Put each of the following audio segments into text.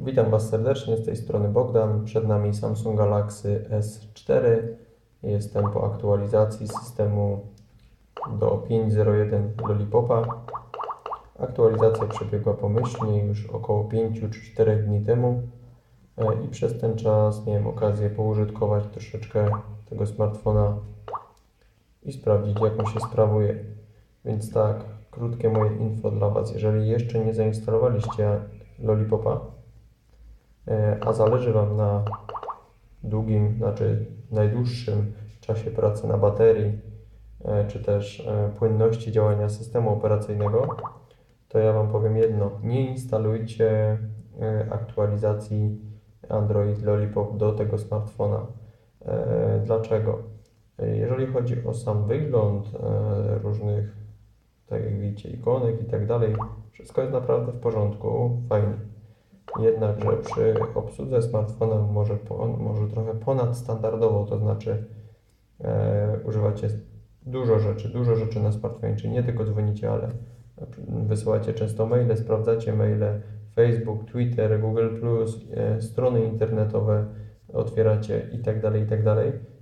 Witam Was serdecznie, z tej strony Bogdan. Przed nami Samsung Galaxy S4. Jestem po aktualizacji systemu do 5.01 Lollipopa. Aktualizacja przebiegła pomyślnie już około 5 czy 4 dni temu E, i przez ten czas miałem okazję poużytkować troszeczkę tego smartfona i sprawdzić jak on się sprawuje. Więc tak, krótkie moje info dla Was. Jeżeli jeszcze nie zainstalowaliście Lollipopa, a zależy Wam na długim, znaczy najdłuższym czasie pracy na baterii, e, czy też płynności działania systemu operacyjnego, to ja Wam powiem jedno. Nie instalujcie aktualizacji Android Lollipop do tego smartfona. E, dlaczego? Jeżeli chodzi o sam wygląd e, różnych, tak jak widzicie, ikonek i tak dalej, wszystko jest naprawdę w porządku, fajnie. Jednakże przy obsłudze smartfona może, może trochę ponadstandardowo, to znaczy e, używacie dużo rzeczy, dużo rzeczy na smartfonie, czyli nie tylko dzwonicie, ale wysyłacie często maile, sprawdzacie maile, Facebook, Twitter, Google, e, strony internetowe otwieracie i tak dalej, i tak.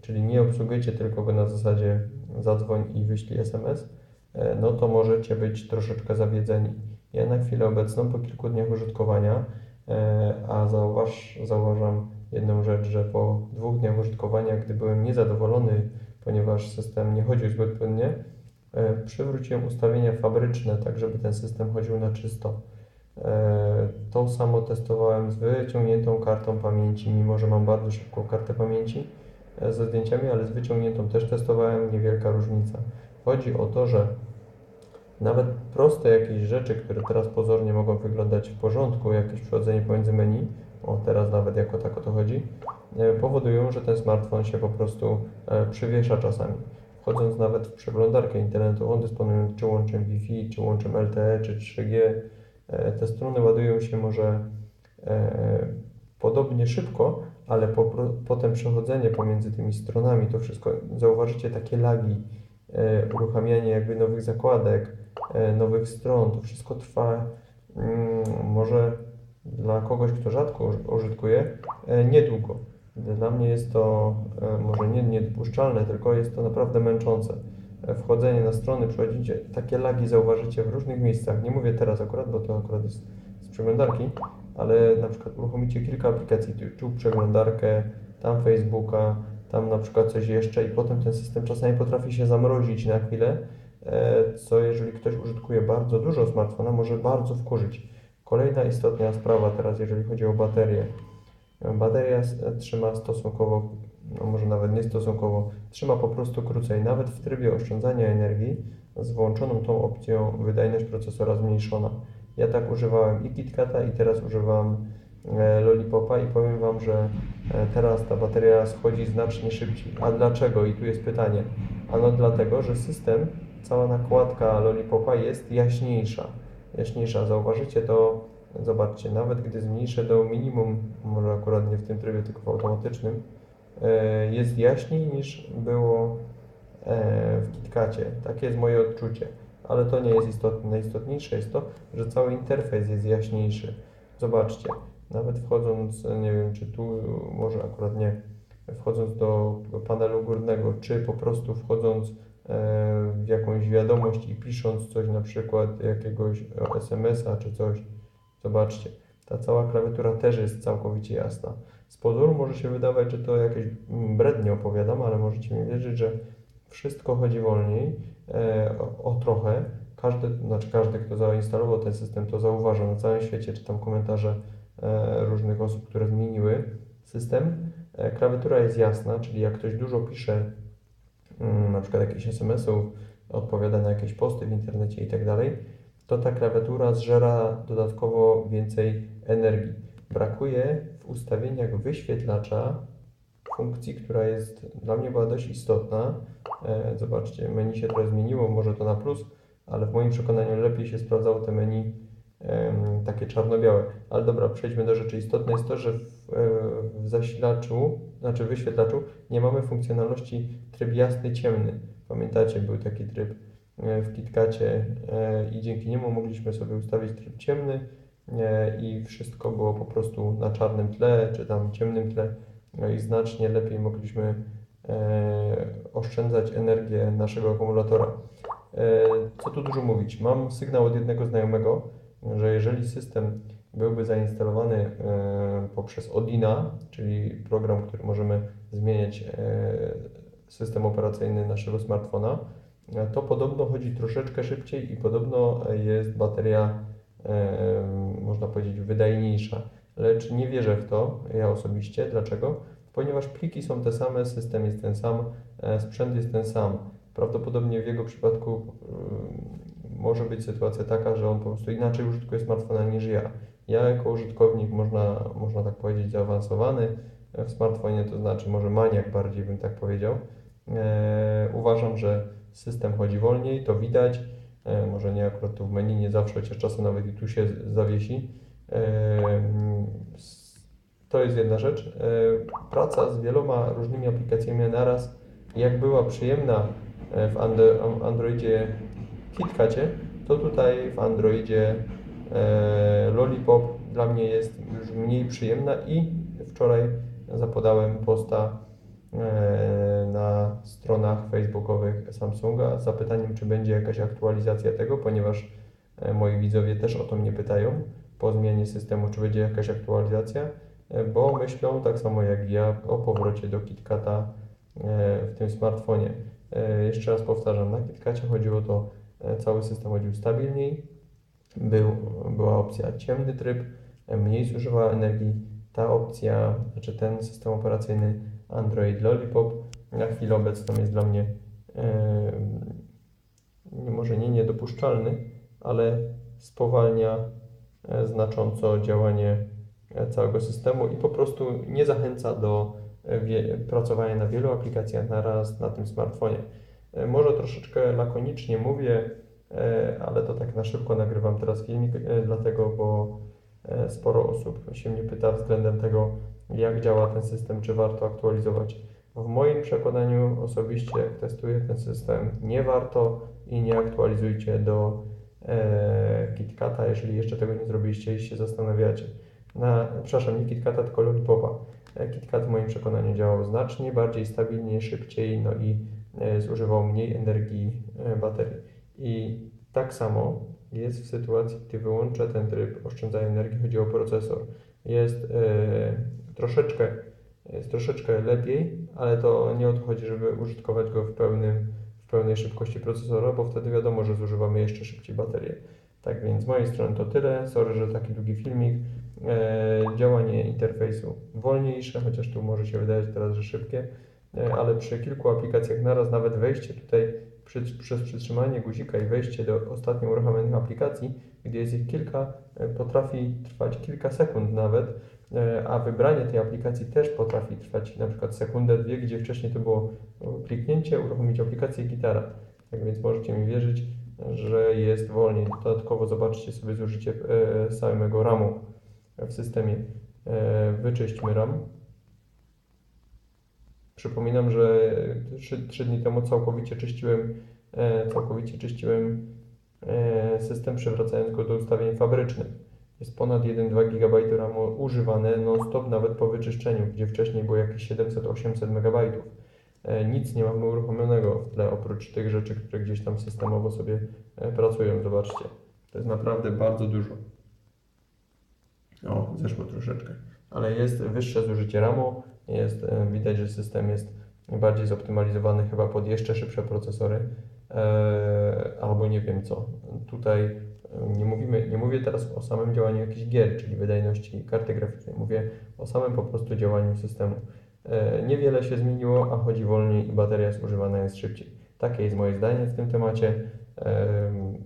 Czyli nie obsługujecie tylko go na zasadzie zadzwoń i wyślij SMS, e, no to możecie być troszeczkę zawiedzeni. Ja na chwilę obecną, po kilku dniach użytkowania, a zauważ, zauważam jedną rzecz, że po dwóch dniach użytkowania, gdy byłem niezadowolony, ponieważ system nie chodził zbyt płynnie, przywróciłem ustawienia fabryczne, tak żeby ten system chodził na czysto. E, to samo testowałem z wyciągniętą kartą pamięci, mimo że mam bardzo szybką kartę pamięci e, ze zdjęciami, ale z wyciągniętą też testowałem, niewielka różnica. Chodzi o to, że nawet proste jakieś rzeczy, które teraz pozornie mogą wyglądać w porządku, jakieś przechodzenie pomiędzy menu, o teraz nawet jako tak o to chodzi, e, powodują, że ten smartfon się po prostu przywiesza czasami. Wchodząc nawet w przeglądarkę internetu, on dysponuje czy łączem Wi-Fi, czy łączem LTE, czy 3G, E, te strony ładują się może e, podobnie szybko, ale po, potem przechodzenie pomiędzy tymi stronami, to wszystko, zauważycie takie lagi, e, uruchamianie jakby nowych zakładek, nowych stron, to wszystko trwa mm, może dla kogoś, kto rzadko użytkuje, niedługo. Dla mnie jest to może nie niedopuszczalne, tylko jest to naprawdę męczące wchodzenie na strony, przechodzicie, takie lagi zauważycie w różnych miejscach. Nie mówię teraz akurat, bo to akurat jest z przeglądarki, ale na przykład uruchomicie kilka aplikacji, tu przeglądarkę, tam Facebooka, tam na przykład coś jeszcze i potem ten system czasami potrafi się zamrozić na chwilę, e, co jeżeli ktoś użytkuje bardzo dużo smartfona, może bardzo wkurzyć. Kolejna istotna sprawa teraz, jeżeli chodzi o baterię. Bateria trzyma stosunkowo no może nawet nie stosunkowo, trzyma po prostu krócej. Nawet w trybie oszczędzania energii z włączoną tą opcją wydajność procesora zmniejszona. Ja tak używałem i KitKata i teraz używam e, Lollipopa i powiem Wam, że e, teraz ta bateria schodzi znacznie szybciej. A dlaczego? I tu jest pytanie. Ano dlatego, że system, cała nakładka Lollipopa jest jaśniejsza. Jaśniejsza. Zauważycie to, zobaczcie, nawet gdy zmniejszę do minimum, może akurat nie w tym trybie, tylko w automatycznym, E, jest jaśniej niż było e, w KitKacie. Takie jest moje odczucie. Ale to nie jest istotne. Najistotniejsze jest to, że cały interfejs jest jaśniejszy. Zobaczcie, nawet wchodząc, nie wiem, czy tu, może akurat nie, wchodząc do panelu górnego, czy po prostu wchodząc w jakąś wiadomość i pisząc coś, na przykład jakiegoś SMS-a czy coś, zobaczcie, ta cała klawiatura też jest całkowicie jasna. Z pozoru może się wydawać, że to jakieś brednie opowiadam, ale możecie mi wierzyć, że wszystko chodzi wolniej e, o, o, trochę. Każdy, znaczy każdy, kto zainstalował ten system, to zauważył na całym świecie, czytam komentarze e, różnych osób, które zmieniły system. E, klawiatura jest jasna, czyli jak ktoś dużo pisze, na przykład jakichś SMS-ów, odpowiada na jakieś posty w internecie i tak to ta klawiatura zżera dodatkowo więcej energii. Brakuje w ustawieniach wyświetlacza funkcji, która jest dla mnie była dość istotna. E, zobaczcie, menu się trochę zmieniło, może to na plus, ale w moim przekonaniu lepiej się sprawdzało te menu takie czarno-białe. Ale dobra, przejdźmy do rzeczy. Istotne jest to, że w, e, zasilaczu, znaczy wyświetlaczu nie mamy funkcjonalności tryb jasny, ciemny. Pamiętacie, był taki tryb E, w KitKacie e, i dzięki niemu mogliśmy sobie ustawić tryb ciemny e, i wszystko było po prostu na czarnym tle, czy tam ciemnym tle, no i znacznie lepiej mogliśmy oszczędzać energię naszego akumulatora. Co tu dużo mówić? Mam sygnał od jednego znajomego, że jeżeli system byłby zainstalowany e, poprzez Odina, czyli program, który możemy zmieniać e, system operacyjny naszego smartfona, e, to podobno chodzi troszeczkę szybciej i podobno jest bateria, można powiedzieć, wydajniejsza. Lecz nie wierzę w to, ja osobiście. Dlaczego? Ponieważ pliki są te same, system jest ten sam, sprzęt jest ten sam. Prawdopodobnie w jego przypadku może być sytuacja taka, że on po prostu inaczej użytkuje smartfona niż ja. Ja jako użytkownik, można, można tak powiedzieć, zaawansowany w smartfonie, to znaczy może maniak bardziej bym tak powiedział, e, uważam, że system chodzi wolniej, to widać, e, może nie akurat tu w menu, nie zawsze, chociaż czasem nawet i tu się zawiesi. E, to jest jedna rzecz. E, praca z wieloma różnymi aplikacjami naraz, jak była przyjemna e, w Androidzie KitKacie, to tutaj w Androidzie Lollipop dla mnie jest już mniej przyjemna i wczoraj zapodałem posta e, na stronach facebookowych Samsunga z zapytaniem, czy będzie jakaś aktualizacja tego, ponieważ e, moi widzowie też o to mnie pytają po zmianie systemu, czy będzie jakaś aktualizacja, e, bo myślą tak samo jak ja o powrocie do KitKata e, w tym smartfonie. E, Jeszcze raz powtarzam, na KitKacie chodziło to, e, cały system chodził stabilniej, był, była opcja ciemny tryb, mniej zużywała energii. Ta opcja, znaczy ten system operacyjny Android Lollipop na chwilę obecną jest dla mnie nie, może nie niedopuszczalny, ale spowalnia e, znacząco działanie e, całego systemu i po prostu nie zachęca do e, pracowania na wielu aplikacjach naraz na tym smartfonie. Może troszeczkę lakonicznie mówię, ale to tak na szybko nagrywam teraz filmik, e, dlatego, bo e, sporo osób się mnie pyta względem tego, jak działa ten system, czy warto aktualizować. W moim przekonaniu osobiście, jak testuję ten system, nie warto i nie aktualizujcie do e, KitKata, jeżeli jeszcze tego nie zrobiliście i się zastanawiacie. Na, przepraszam, nie KitKata, tylko Lollipopa. E, KitKat w moim przekonaniu działał znacznie bardziej stabilnie, szybciej, no i e, zużywał mniej energii e, baterii. I tak samo jest w sytuacji, gdy wyłączę ten tryb oszczędzania energii, chodzi o procesor. Jest e, troszeczkę, jest troszeczkę lepiej, ale to nie o to chodzi, żeby użytkować go w, pełnym, w pełnej szybkości procesora, bo wtedy wiadomo, że zużywamy jeszcze szybciej baterię. Tak więc z mojej strony to tyle. Sorry, że taki długi filmik. E, działanie interfejsu wolniejsze, chociaż tu może się wydawać teraz, że szybkie, e, ale przy kilku aplikacjach naraz, nawet wejście tutaj przez przytrzymanie guzika i wejście do ostatnio uruchomionych aplikacji, gdzie jest ich kilka, e, potrafi trwać kilka sekund nawet, e, a wybranie tej aplikacji też potrafi trwać na przykład sekundę, dwie, gdzie wcześniej to było e, kliknięcie, uruchomić aplikację i gitara. Tak więc możecie mi wierzyć, że jest wolniej. Dodatkowo zobaczcie sobie zużycie samego RAMu w systemie. Wyczyśćmy RAM. Przypominam, że 3, 3 dni temu całkowicie czyściłem, e, całkowicie czyściłem e, system, przywracając go do ustawień fabrycznych. Jest ponad 1,2 GB RAMu używane non-stop nawet po wyczyszczeniu, gdzie wcześniej było jakieś 700-800 MB. E, Nic nie mamy uruchomionego w tle, oprócz tych rzeczy, które gdzieś tam systemowo sobie pracują. Zobaczcie, to jest naprawdę bardzo dużo. O, zeszło troszeczkę. Ale jest wyższe zużycie RAMu, jest, e, widać, że system jest bardziej zoptymalizowany chyba pod jeszcze szybsze procesory, e, albo nie wiem co. Tutaj e, nie, mówimy, nie mówię teraz o samym działaniu jakichś gier, czyli wydajności karty graficznej, mówię o samym po prostu działaniu systemu. Niewiele się zmieniło, a chodzi wolniej i bateria zużywana jest szybciej. Takie jest moje zdanie w tym temacie.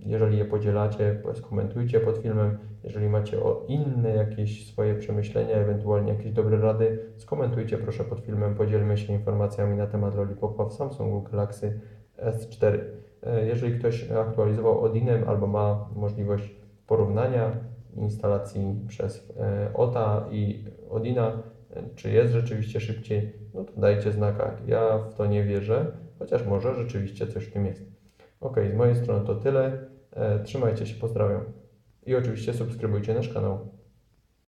Jeżeli je podzielacie, skomentujcie pod filmem. Jeżeli macie o inne jakieś swoje przemyślenia, ewentualnie jakieś dobre rady, skomentujcie proszę pod filmem. Podzielmy się informacjami na temat Lollipopa w Samsungu Galaxy S4. E, Jeżeli ktoś aktualizował Odinem albo ma możliwość porównania instalacji przez e, OTA i Odina, e, czy jest rzeczywiście szybciej, no to dajcie znaka. Ja w to nie wierzę, chociaż może rzeczywiście coś w tym jest. Ok, z mojej strony to tyle. E, Trzymajcie się, pozdrawiam. I oczywiście subskrybujcie nasz kanał.